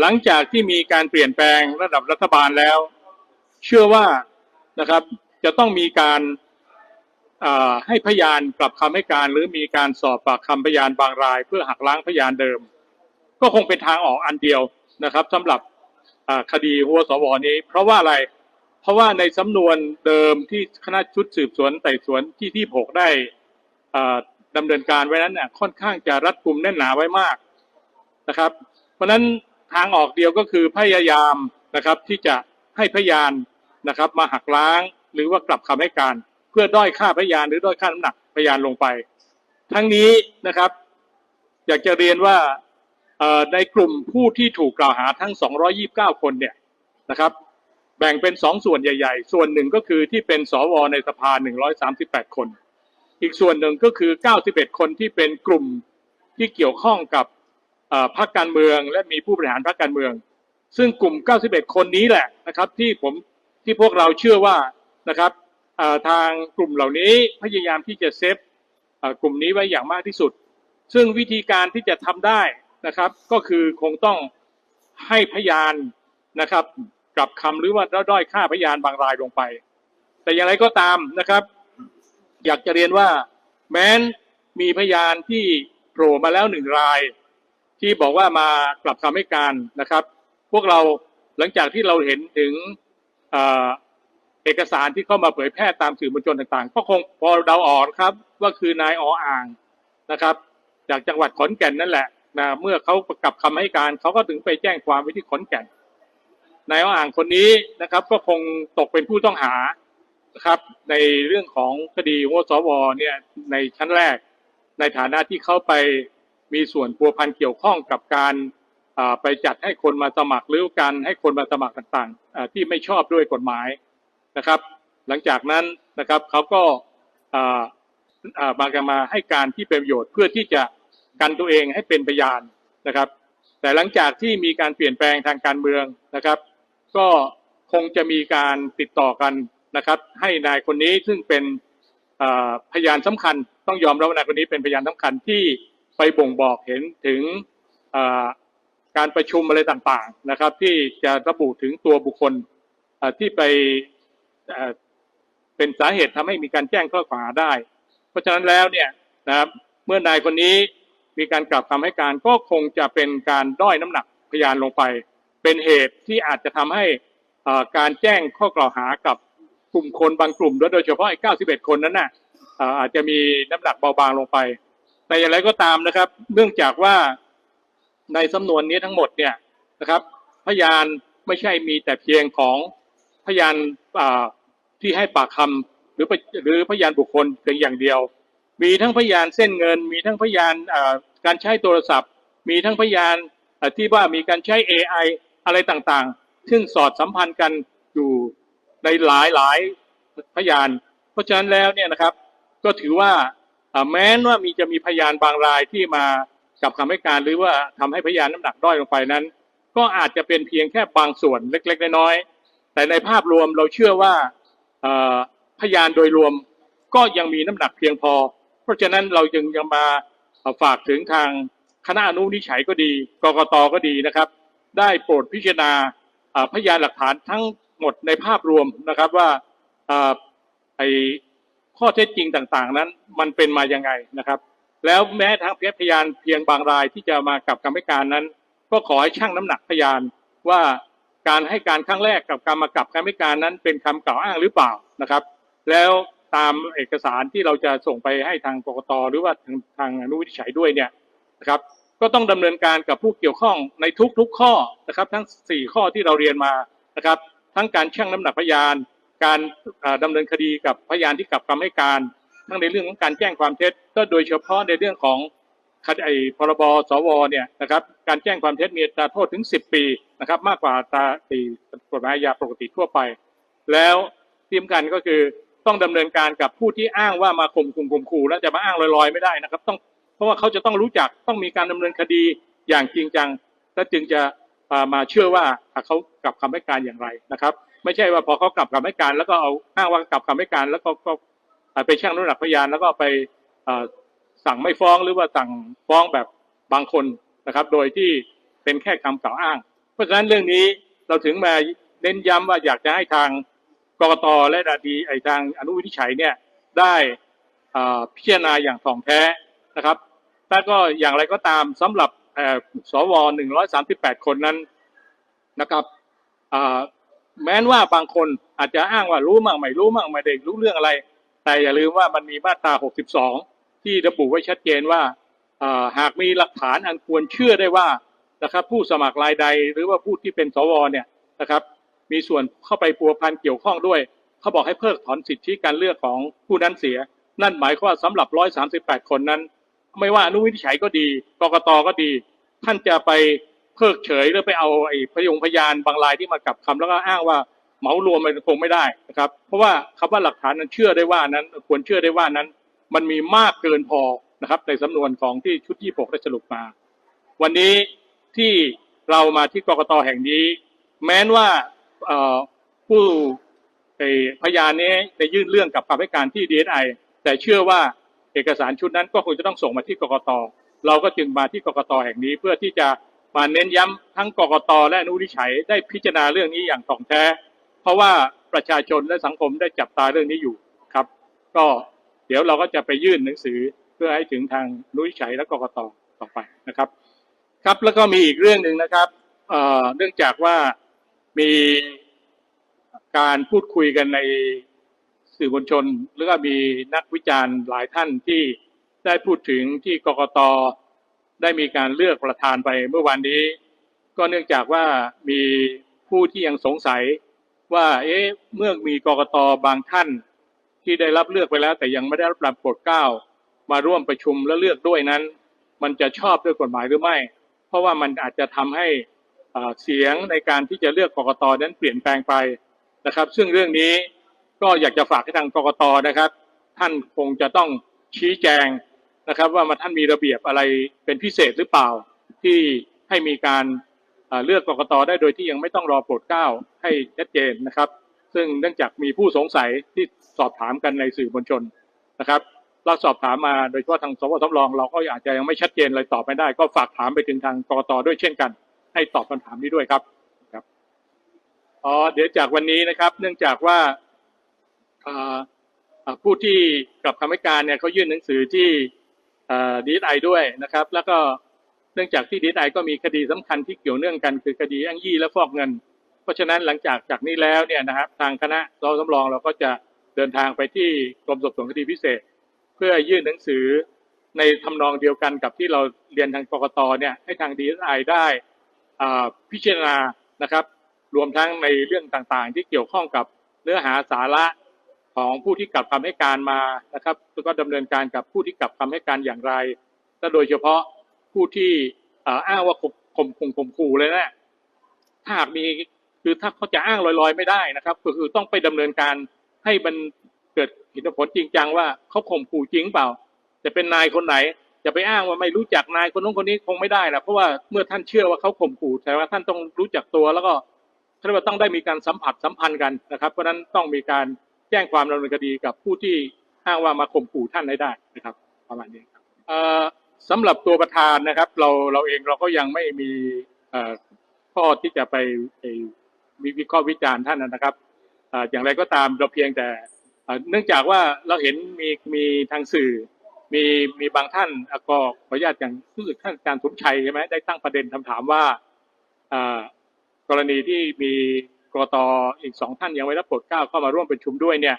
หลังจากที่มีการเปลี่ยนแปลงระดับรัฐบาลแล้ว เชื่อว่านะครับจะต้องมีการให้พยานกลับคำให้การ หรือมีการสอบปากคำพยานบางราย เพื่อหักล้างพยานเดิม ก็คงเป็นทางออกอันเดียวนะครับสำหรับคดีหัวสวนี้ เพราะว่าอะไรเพราะว่าในสำนวนเดิมที่คณะชุดสืบสวนไต่สวนที่ที่หกได้ดำเนินการไว้นั้นเนี่ยค่อนข้างจะรัดกุมแน่นหนาไว้มากนะครับ เพราะนั้น ทางออกเดียวก็คือพยายามนะครับที่จะให้พยานนะครับมาหักล้างหรือว่ากลับคำให้การ เพื่อด้อยค่าพยานหรือด้อยค่าน้ำหนักพยานลงไป ทั้งนี้นะครับ อยากจะเรียนว่าในกลุ่มผู้ที่ถูกกล่าวหาทั้ง 229 คนเนี่ยนะครับ แบ่งเป็นสองส่วนใหญ่ ๆ ส่วนหนึ่งก็คือที่เป็นสวในสภา 138 คน อีกส่วนหนึ่งก็คือ 91 คนที่เป็นกลุ่มที่เกี่ยวข้องกับ พรรคการเมือง และมีผู้บริหารพรรคการเมือง ซึ่งกลุ่ม 91 คนนี้แหละนะครับที่ผมที่พวกเราเชื่อว่านะครับทางกลุ่มเหล่านี้พยายามที่จะเซฟกลุ่มนี้ไว้อย่างมากที่สุด ซึ่งวิธีการที่จะทำได้นะครับก็คือคงต้องให้พยานนะครับกลับคำหรือว่าด้อยค่าพยานบางรายลงไป แต่อย่างไรก็ตามนะครับ อยากจะเรียนว่าแม้นมีพยานที่โผล่มาแล้วหนึ่งราย ที่บอกว่ามากลับคำให้การนะครับ พวกเราหลังจากที่เราเห็นถึงเอ่อเอกสารที่เข้ามาเผยแพร่ตามสื่อมวลชนต่างๆ ก็คงพอเดาออกครับว่าคือนายออ่างนะครับ จากจังหวัดขอนแก่นนั่นแหละนะเมื่อเขากลับคำให้การเขาก็ถึงไปแจ้งความไว้ที่ขอนแก่นนายออ่างคนนี้นะครับ ก็คงตกเป็นผู้ต้องหานะครับ ในเรื่องของคดีวสวเนี่ยในชั้นแรก ในฐานะที่เขาไป มีส่วนพัวพันเกี่ยวข้องกับการไปจัดให้คนมาสมัครหรือการให้คนมาสมัครต่างๆที่ไม่ชอบด้วยกฎหมายนะครับ หลังจากนั้นนะครับเขาก็อ่าอ่ามากันมาให้การที่เป็นประโยชน์เพื่อที่จะกันตัวเองให้เป็นพยานนะครับ แต่หลังจากที่มีการเปลี่ยนแปลงทางการเมืองนะครับ ก็คงจะมีการติดต่อกันนะครับ ให้นายคนนี้ซึ่งเป็นพยานสำคัญ ต้องยอมรับว่านายคนนี้เป็นพยานสำคัญที่ ไปบ่งบอกเห็นถึงการประชุมอะไรต่างๆนะครับ ที่จะระบุถึงตัวบุคคลที่ไปเป็นสาเหตุทำให้มีการแจ้งข้อกล่าวหาได้ เพราะฉะนั้นแล้วเนี่ยนะครับเมื่อนายคนนี้มีการกลับคำให้การก็คงจะเป็นการด้อยน้ำหนักพยานลงไป เป็นเหตุที่อาจจะทำให้การแจ้งข้อกล่าวหากับกลุ่มคนบางกลุ่มโดยเฉพาะไอ้91 คนนั้นน่ะอ่าอาจจะมีน้ำหนักเบาบางลงไป แต่อย่างไรก็ตามนะครับ เนื่องจากว่าในสำนวนนี้ทั้งหมดเนี่ยนะครับ พยานไม่ใช่มีแต่เพียงของพยานที่ให้ปากคำหรือหรือพยานบุคคลเพียงอย่างเดียว มีทั้งพยานเส้นเงิน มีทั้งพยานการใช้โทรศัพท์ มีทั้งพยานที่ว่ามีการใช้ AI อะไรต่างๆ ซึ่งสอดสัมพันธ์กันอยู่ในหลายหลายพยาน เพราะฉะนั้นแล้วเนี่ยนะครับ ก็ถือว่า แม้นว่ามีจะมีพยานบางรายที่มากับคำให้การหรือว่าทำให้พยานน้ำหนักด้อยลงไปนั้น ก็อาจจะเป็นเพียงแค่บางส่วนเล็ก ๆ น้อยๆแต่ในภาพรวมเราเชื่อว่าพยานโดยรวมก็ยังมีน้ำหนักเพียงพอ เพราะฉะนั้นเราจึงยังมาฝากถึงทางคณะอนุนิจฉัยก็ดีกกตก็ดีนะครับ ได้โปรดพิจารณาพยานหลักฐานทั้งหมดในภาพรวมนะครับว่าไอ ข้อเท็จจริงต่างๆ นั้น มันเป็นมายังไงนะครับ แล้วแม้ทั้งพยานเพียงบางรายที่จะมากับคำให้การนั้น ก็ขอให้ชั่งน้ำหนักพยานว่าการให้การครั้งแรกกับการมากับคำให้การนั้น เป็นคำกล่าวอ้างหรือเปล่านะครับ แล้วตามเอกสารที่เราจะส่งไปให้ทางกกตหรือว่าทางทางอนุวิจัยด้วยเนี่ยนะครับก็ต้องดำเนินการกับผู้เกี่ยวข้องในทุกๆข้อนะครับ ทั้ง 4 ข้อที่เราเรียนมานะครับ ทั้งการชั่งน้ำหนักพยาน การเอ่อดำเนินคดีกับพยานที่กลับคำให้การทั้งในเรื่องของการแจ้งความเท็จ ก็โดยเฉพาะในเรื่องของคดีไอพรบสวเนี่ยนะครับการแจ้งความเท็จมีอัตราโทษถึง 10 ปีนะครับมากกว่าตาตีกฎหมายอาปกติทั่วไป แล้วที่สำคัญก็คือต้องดำเนินการกับผู้ที่อ้างว่ามาข่มขู่ข่มขู่แล้วจะมาอ้างลอยๆ ไม่ได้นะครับต้องเพราะว่าเขาจะต้องรู้จักต้องมีการดำเนินคดีอย่างจริงจัง และจึงจะมาเชื่อว่าเขากลับคำให้การอย่างไรนะครับ ไม่ใช่ว่าพอเขากลับคำให้การ แล้วก็เอาอ้างว่ากลับคำให้การ แล้วก็ก็ไปชั่งน้ำหนักพยานแล้วก็ไปสั่งไม่ฟ้องหรือว่าสั่งฟ้องแบบบางคนนะครับ โดยที่เป็นแค่คำกล่าวอ้าง เพราะฉะนั้นเรื่องนี้เราถึงมาเน้นย้ำว่าอยากจะให้ทางกรกตและดาดีไอทางอนุวินิจฉัยเนี่ยได้พิจารณาอย่างถ่องแท้นะครับแล้วก็อย่างไรก็ตามสำหรับเอ่อสว 138 คนนั้นนะครับอ่า แม้นว่าบางคนอาจจะอ้างว่ารู้มั่งไม่รู้มั่งไม่ได้รู้เรื่องอะไร แต่อย่าลืมว่ามันมีมาตรา 62 ที่ระบุไว้ชัดเจนว่าหากมีหลักฐานอันควรเชื่อได้ว่านะครับผู้สมัครรายใดหรือว่าผู้ที่เป็นสวเนี่ยนะครับ มีส่วนเข้าไปพัวพันเกี่ยวข้องด้วย เขาบอกให้เพิกถอนสิทธิการเลือกของผู้นั้นเสีย นั่นหมายความว่าสำหรับ 138 คนนั้น ไม่ว่าอนุวินิจฉัยก็ดีกกตก็ดี ท่านจะไป เพิกเฉยหรือไปเอาไอ้พยงพยานบางรายที่มากลับคำแล้วก็อ้างว่าเหมารวมมันคงไม่ได้นะครับ เพราะว่าคำว่าหลักฐานนั้นเชื่อได้ว่านั้น ควรเชื่อได้ว่านั้น มันมีมากเกินพอนะครับ ในสำนวนของที่ชุด26ได้สรุปมา วันนี้ที่เรามาที่กรกตแห่งนี้ แม้นว่าผู้พยานนี้ได้ยื่นเรื่องกับคำให้การที่ดีไอแต่เชื่อว่าเอกสารชุดนั้นก็คงจะต้องส่งมาที่กรกตเราก็จึงมาที่กรกตแห่งนี้เพื่อที่จะ มาเน้นย้ำทั้งกกตและอนุวินิจฉัยได้พิจารณาเรื่องนี้อย่างถ่องแท้ เพราะว่าประชาชนและสังคมได้จับตาเรื่องนี้อยู่ครับ ก็เดี๋ยวเราก็จะไปยื่นหนังสือเพื่อให้ถึงทางอนุวินิจฉัยและกกตต่อไปนะครับ ครับแล้วก็มีอีกเรื่องหนึ่งนะครับเอ่อเนื่องจากว่ามีการพูดคุยกันในสื่อมวลชนหรือว่ามีนักวิจารณ์หลายท่านที่ได้พูดถึงที่กกต ได้มีการเลือกประธานไปเมื่อวานนี้ ก็เนื่องจากว่ามีผู้ที่ยังสงสัยว่าเอ๊ะเมื่อมีกรกตบางท่าน ที่ได้รับเลือกไปแล้ว แต่ยังไม่ได้รับโปรดเกล้ามาร่วมประชุมและเลือกด้วยนั้น มันจะชอบด้วยกฎหมายหรือไม่ เพราะว่ามันอาจจะทำให้เสียงในการที่จะเลือกกรกตนั้นเปลี่ยนแปลงไปนะครับ ซึ่งเรื่องนี้ก็อยากจะฝากให้ทางกรกตนะครับ ท่านคงจะต้องชี้แจง นะครับ ว่ามาท่านมีระเบียบอะไรเป็นพิเศษหรือเปล่า ที่ให้มีการเลือกกรกตได้โดยที่ยังไม่ต้องรอโปรดเกล้าให้ชัดเจนนะครับ ซึ่งเนื่องจากมีผู้สงสัยที่สอบถามกันในสื่อมวลชนนะครับเราสอบถามมาโดยเฉพาะทางสวทรอง เราก็อาจจะยังไม่ชัดเจนเลยตอบไม่ได้ ก็ฝากถามไปถึงทางกรกตด้วยเช่นกัน ให้ตอบคำถามนี้ด้วยครับครับอ๋อเดี๋ยวจากวันนี้นะครับ เนื่องจากว่าอ่าอ่าผู้ที่กลับคำให้การเนี่ยเขายื่นหนังสือที่ ดีไอด้วยนะครับ แล้วก็เนื่องจากที่ดีไอก็มีคดีสำคัญที่เกี่ยวเนื่องกัน คือคดีอ้างยี่และฟอกเงิน เพราะฉะนั้นหลังจากจากนี้แล้วเนี่ยนะครับทางคณะเราสำรองเราก็จะเดินทางไปที่กรมสอบสวนคดีพิเศษ เพื่อยื่นหนังสือในทำนองเดียวกันกับที่เราเรียนทางกกตเนี่ยให้ทางดีไอได้พิจารณานะครับ รวมทั้งในเรื่องต่างๆ ที่เกี่ยวข้องกับเนื้อหาสาระ ของผู้ที่กลับคำให้การมานะครับแล้วก็ดำเนินการกับผู้ที่กลับคำให้การอย่างไรและโดยเฉพาะผู้ที่อ้างว่าข่มข่มข่มข่มขู่เลยนะถ้าหากมีคือถ้าเขาจะอ้างลอยๆไม่ได้นะครับ ก็คือต้องไปดำเนินการให้มันเกิดเหตุผลจริงจังว่าเขาข่มขู่จริงเปล่า จะเป็นนายคนไหนจะไปอ้างว่าไม่รู้จักนายคนนู้นคนนี้คงไม่ได้นะเพราะว่าเมื่อท่านเชื่อว่าเขาข่มขู่แต่ว่าท่านต้องรู้จักตัวแล้วก็ท่านว่าต้องได้มีการสัมผัสสัมพันธ์กันนะครับ เพราะนั้นต้องมีการ แจ้งความดำเนินคดีกับผู้ที่อ้างว่ามาข่มขู่ท่านให้ได้นะครับ ประมาณนี้ครับสำหรับตัวประธานนะครับ เราเราเองเราก็ยังไม่มีข้อที่จะไปไปวิเคราะห์วิจารณ์ท่านนะครับออย่างไรก็ตามเราเพียงแต่เนื่องจากว่าเราเห็นมีมีทางสื่อ มีมีบางท่านอะก็ขออนุญาตอย่างรู้สึกท่านอาจารย์สมชัยใช่ไหมได้ตั้งประเด็นคำถามว่ากรณีที่มี กรตอีกสองท่านยังไม่รับโปรดเกล้าเข้ามาร่วมประชุมด้วยเนี่ย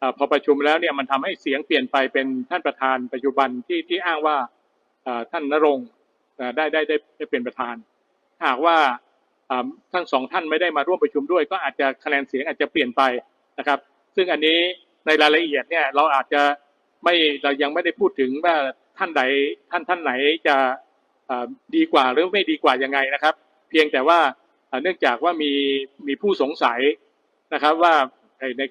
อพอประชุมแล้วเนี่ยมันทำให้เสียงเปลี่ยนไปเป็นท่านประธานปัจจุบันที่ที่อ้างว่าท่านนรงได้ได้ได้ได้เป็นประธาน หากว่าทั้งสองท่านไม่ได้มาร่วมประชุมด้วย ก็อาจจะคะแนนเสียงอาจจะเปลี่ยนไปนะครับ ซึ่งอันนี้ในรายละเอียดเนี่ยเราอาจจะไม่เรายังไม่ได้พูดถึงว่าท่านใดท่านท่านไหนจะดีกว่าหรือไม่ดีกว่ายังไงนะครับ เพียงแต่ว่า เนื่องจากว่ามีมีผู้สงสัยนะครับว่าใน